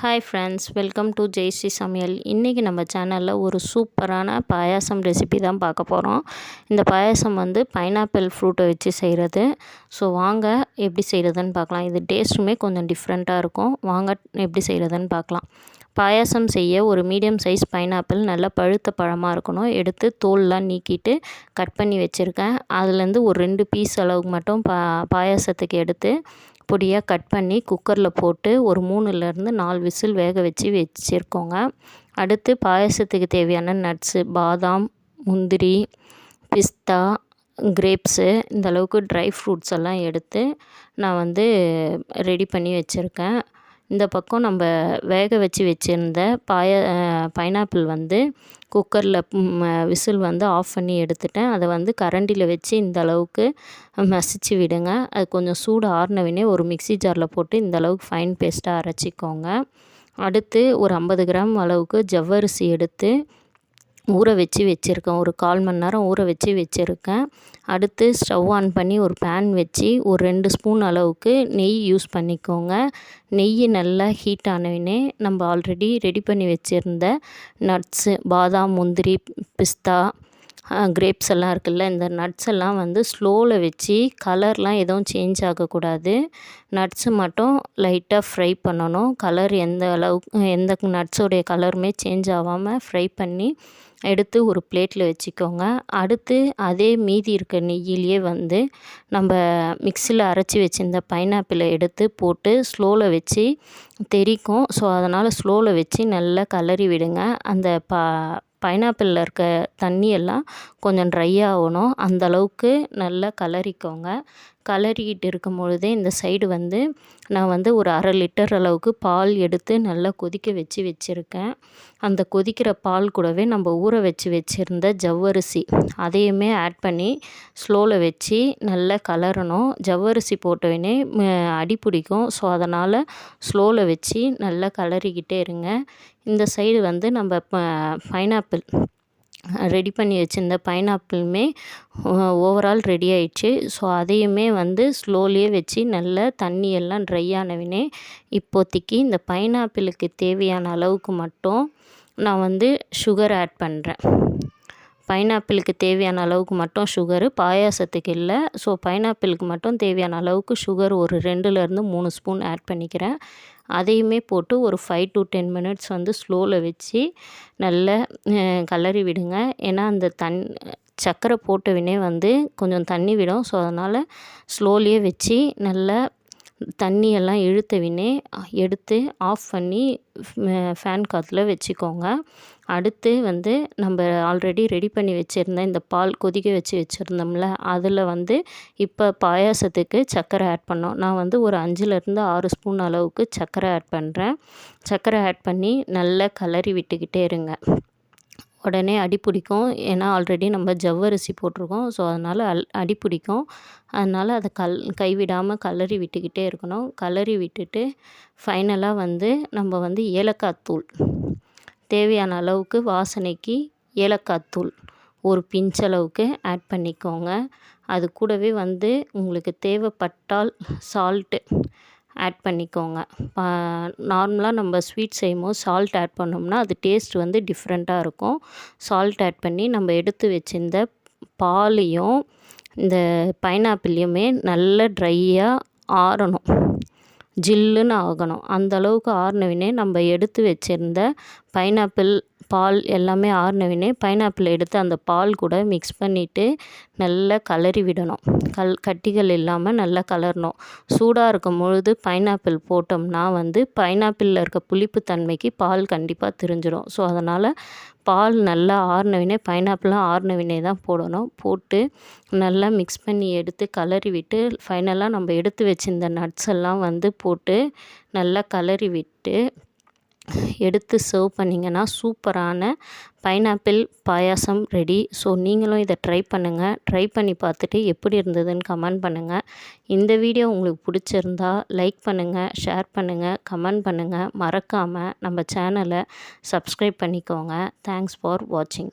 Hi friends welcome to Jayashree சமையல் இன்றைக்கி நம்ம சேனலில் ஒரு சூப்பரான பாயாசம் ரெசிபி தான் பார்க்க போகிறோம் இந்த பாயாசம் வந்து பைனாப்பிள் ஃப்ரூட்டை வச்சு செய்கிறது ஸோ வாங்க எப்படி செய்கிறதுன்னு பார்க்கலாம். இது டேஸ்ட்டுமே கொஞ்சம் டிஃப்ரெண்ட்டாக இருக்கும். வாங்க எப்படி செய்கிறதுன்னு பார்க்கலாம். பாயாசம் செய்ய ஒரு மீடியம் சைஸ் பைனாப்பிள் நல்லா பழுத்த பழமாக இருக்கணும். எடுத்து தோல்லாம் நீக்கிட்டு கட் பண்ணி வச்சுருக்கேன். அதுலேருந்து ஒரு ரெண்டு பீஸ் அளவுக்கு மட்டும் பா பாயாசத்துக்கு எடுத்து பொடியாக கட் பண்ணி குக்கரில் போட்டு ஒரு மூணுலேருந்து நாலு விசில் வேக வச்சு வச்சுருக்கோங்க. அடுத்து பாயசத்துக்கு தேவையான நட்ஸு பாதாம் முந்திரி பிஸ்தா கிரேப்ஸு இந்த அளவுக்கு ட்ரை ஃப்ரூட்ஸ் எல்லாம் எடுத்து நான் வந்து ரெடி பண்ணி வச்சுருக்கேன். இந்த பக்கம் நம்ம வேக வச்சு வச்சுருந்த பாய பைனாப்பிள் வந்து குக்கரில் விசில் வந்து ஆஃப் பண்ணி எடுத்துட்டேன். அதை வந்து கரண்டியில் வச்சு இந்த அளவுக்கு மசிச்சு விடுங்க. அது கொஞ்சம் சூடு ஆறினவினே ஒரு மிக்சி ஜாரில் போட்டு இந்த அளவுக்கு ஃபைன் பேஸ்ட்டாக அரைச்சிக்கோங்க. அடுத்து ஒரு ஐம்பது கிராம் அளவுக்கு ஜவ்வரிசி எடுத்து ஊற வச்சு வச்சுருக்கேன். ஒரு கால் மணி நேரம் ஊற வச்சு வச்சுருக்கேன். அடுத்து ஸ்டவ் ஆன் பண்ணி ஒரு பேன் வச்சு ஒரு ரெண்டு ஸ்பூன் அளவுக்கு நெய் யூஸ் பண்ணிக்கோங்க. நெய் நல்லா ஹீட் ஆனவுடனே நம்ம ஆல்ரெடி ரெடி பண்ணி வச்சுருந்த நட்ஸு பாதாம் முந்திரி பிஸ்தா கிரேப்ஸ் எல்லாம் இருக்குல்ல இந்த நட்ஸ் எல்லாம் வந்து ஸ்லோவில் வச்சு கலர்லாம் எதுவும் சேஞ்ச் ஆகக்கூடாது. நட்ஸு மட்டும் லைட்டாக ஃப்ரை பண்ணணும். கலர் எந்த அளவுக்கு எந்த நட்ஸோடைய கலருமே சேஞ்ச் ஆகாமல் ஃப்ரை பண்ணி எடுத்து ஒரு பிளேட்டில் வச்சுக்கோங்க. அடுத்து அதே மீதி இருக்க நெய்யிலேயே வந்து நம்ம மிக்சியில் அரைச்சி வச்சுருந்த பைனாப்பிளை எடுத்து போட்டு ஸ்லோவில் வச்சு தெரிக்கும். ஸோ அதனால் ஸ்லோவில் வச்சு நல்லா கலரி விடுங்க. அந்த ப பைனாப்பிளில் இருக்க தண்ணியெல்லாம் கொஞ்சம் ட்ரை ஆகணும். அந்தளவுக்கு நல்லா கலரிக்கோங்க. கலரிக்கிட்டு இருக்கும் பொழுதே இந்த சைடு வந்து நான் வந்து ஒரு அரை லிட்டர் அளவுக்கு பால் எடுத்து நல்லா கொதிக்க வச்சு வச்சுருக்கேன். அந்த கொதிக்கிற பால் கூடவே நம்ம ஊற வச்சு வச்சுருந்த ஜவ்வரிசி அதையுமே ஆட் பண்ணி ஸ்லோவில் வச்சு நல்லா கலரணும். ஜவ்வரிசி போட்டவுடனே அடி பிடிக்கும். ஸோ அதனால் ஸ்லோவில் வச்சு நல்லா கலரிக்கிட்டே இருங்க. இந்த சைடு வந்து நம்ம ப பைனாப்பிள் ரெடி பண்ணி வச்சுருந்த பைனாப்பிளுமே ஓவரால் ரெடி ஆயிடுச்சு. ஸோ அதையுமே வந்து ஸ்லோலியே வச்சு நல்லா தண்ணி எல்லாம் ட்ரை ஆனவினே இப்போதைக்கு இந்த பைனாப்பிளுக்கு தேவையான அளவுக்கு மட்டும் நான் வந்து சுகர் ஆட் பண்ணுறேன் பைனாப்பிளுக்கு தேவையான அளவுக்கு மட்டும் சுகரு பாயாசத்துக்கு இல்லை. ஸோ பைனாப்பிளுக்கு மட்டும் தேவையான அளவுக்கு சுகர் ஒரு ரெண்டுலேருந்து மூணு ஸ்பூன் ஆட் பண்ணிக்கிறேன். அதையுமே போட்டு ஒரு ஃபைவ் டு டென் மினிட்ஸ் வந்து ஸ்லோவில் வச்சு நல்லா கலரி விடுங்க. ஏன்னா அந்த தன் சர்க்கரை போட்டவினே வந்து கொஞ்சம் தண்ணி விடும். ஸோ அதனால் ஸ்லோலியே வச்சு நல்லா தண்ணியெல்லாம் இழுத்தவினே எடுத்து ஆஃப் பண்ணி ஃபேன் காற்றுல வச்சுக்கோங்க. அடுத்து வந்து நம்ம ஆல்ரெடி ரெடி பண்ணி வச்சுருந்த இந்த பால் கொதிக்க வச்சு வச்சுருந்தோம்ல அதில் வந்து இப்போ பாயாசத்துக்கு சர்க்கரை ஆட் பண்ணோம். நான் வந்து ஒரு அஞ்சுலேருந்து ஆறு ஸ்பூன் அளவுக்கு சர்க்கரை ஆட் பண்ணுறேன் சர்க்கரை ஆட் பண்ணி நல்லா கலரி விட்டுக்கிட்டே இருங்க. உடனே அடி பிடிக்கும். ஏன்னா ஆல்ரெடி நம்ம ஜவ்வரிசி போட்டிருக்கோம். ஸோ அதனால் அல் அடி பிடிக்கும். அதனால் அதை கல் கைவிடாமல் கலரி விட்டுக்கிட்டே இருக்கணும். கலரி விட்டுட்டு ஃபைனலாக வந்து நம்ம வந்து ஏலக்காய் தூள். தேவையான அளவுக்கு வாசனைக்கு ஏலக்காய் தூள். ஒரு பிஞ்சளவுக்கு ஆட் பண்ணிக்கோங்க. அது கூடவே வந்து உங்களுக்கு தேவைப்பட்டால் சால்ட்டு ஆட் பண்ணிக்கோங்க. நார்மலாக நம்ம ஸ்வீட் செய்யும்போது சால்ட் ஆட் பண்ணோம்னா அது டேஸ்ட் வந்து டிஃப்ரெண்ட்டாக இருக்கும். சால்ட் ஆட் பண்ணி நம்ம எடுத்து வச்சிருந்த பாலையும் இந்த பைனாப்பிளையுமே நல்ல ட்ரையாக ஆறணும். ஜில்லுன்னு ஆகணும். அந்தளவுக்கு ஆறினவினே நம்ம எடுத்து வச்சுருந்த பைனாப்பிள் பால் எல்லாமே ஆறினவினே பைனாப்பிள் எடுத்து அந்த பால் கூட மிக்ஸ் பண்ணிவிட்டு நல்லா கலரி விடணும். கல் கட்டிகள் இல்லாமல் நல்லா கலரணும். சூடாக இருக்கும் பொழுது பைனாப்பிள் போட்டோம்னா வந்து பைனாப்பிளில் இருக்க புளிப்பு தன்மைக்கு பால் கண்டிப்பாக திரிஞ்சிடும். ஸோ அதனால் பால் நல்லா ஆறினவினே பைனாப்பிளும் ஆறினவினே தான் போடணும். போட்டு நல்லா மிக்ஸ் பண்ணி எடுத்து கலரி விட்டு ஃபைனலாக நம்ம எடுத்து வச்சிருந்த நட்ஸ் எல்லாம் வந்து போட்டு நல்லா கலரி விட்டு எடுத்து சர்வ் பண்ணிங்கன்னா சூப்பரான பைனாப்பிள் பாயாசம் ரெடி ஸோ நீங்களும் இதை ட்ரை பண்ணுங்கள் ட்ரை பண்ணி பார்த்துட்டு எப்படி இருந்ததுன்னு கமெண்ட் பண்ணுங்கள் இந்த வீடியோ உங்களுக்கு பிடிச்சிருந்தா லைக் பண்ணுங்கள் ஷேர் பண்ணுங்கள் கமெண்ட் பண்ணுங்கள் மறக்காமல் நம்ம சேனலை சப்ஸ்கிரைப் பண்ணிக்கோங்க. தேங்க்ஸ் ஃபார் வாட்சிங்